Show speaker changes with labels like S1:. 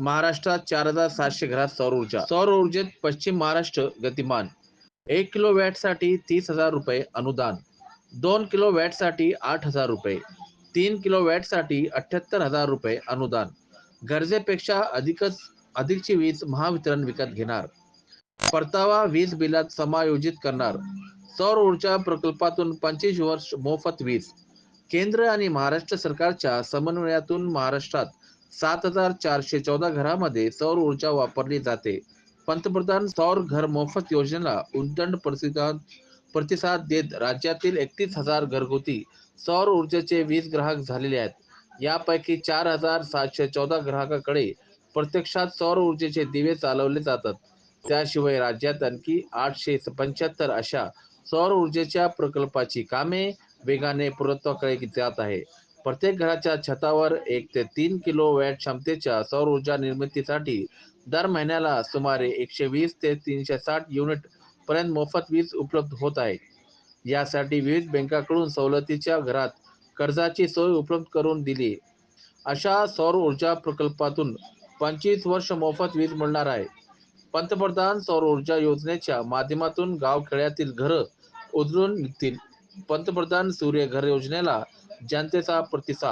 S1: महाराष्ट्रात चार हजार सातशे घरात सौर ऊर्जा. सौर ऊर्जेत पश्चिम महाराष्ट्र गतिमान. एक किलो वॅटसाठी तीस हजार रुपये अनुदान. दोन किलो वॅटसाठी आठ हजार रुपये. तीन किलो वॅटसाठी अठ्ठ्याहत्तर हजार रुपये अनुदान. गरजेपेक्षा अधिकच अधिकची वीज महावितरण विकत घेणार. परतावा वीज बिलात समायोजित करणार. सौर ऊर्जा प्रकल्पातून पंचवीस वर्ष मोफत वीज. केंद्र आणि महाराष्ट्र सरकारच्या समन्वयातून महाराष्ट्रात सात हजार चारशे चौदा घरामध्ये सौर ऊर्जा वापरली जाते. पंतप्रधान सौर घर मोफत योजनेला उदंड प्रतिसाद प्रतिसाद देत राज्यातील एकतीस हजार घरगुती सौर ऊर्जेचे वीज ग्राहक झालेले आहेत. यापैकी चार हजार सातशे चौदा ग्राहकाकडे प्रत्यक्षात सौर ऊर्जेचे दिवे चालवले जातात. त्याशिवाय राज्यात आणखी आठशे पंच्याहत्तर अशा सौर ऊर्जेच्या प्रकल्पाची कामे वेगाने पूर्णत्वाकडे जात आहे. प्रत्येक घराच्या छतावर एक ते तीन किलो वॅट क्षमतेच्या सौर ऊर्जा निर्मितीसाठी दर महिन्याला सुमारे एकशे वीस ते तीनशे साठ युनिट पर्यंत मोफत वीज उपलब्ध होत आहे. यासाठी विविध बँकाकडून सवलतीच्या घरात कर्जाची सोय उपलब्ध करून दिली. अशा सौर ऊर्जा प्रकल्पातून पंचवीस वर्ष मोफत वीज मिळणार आहे. पंतप्रधान सौर ऊर्जा योजनेच्या माध्यमातून गावखेड्यातील घरं उजळून निघतील. पंतप्रधान सूर्य घर योजनेला जनतेचा प्रतिसाद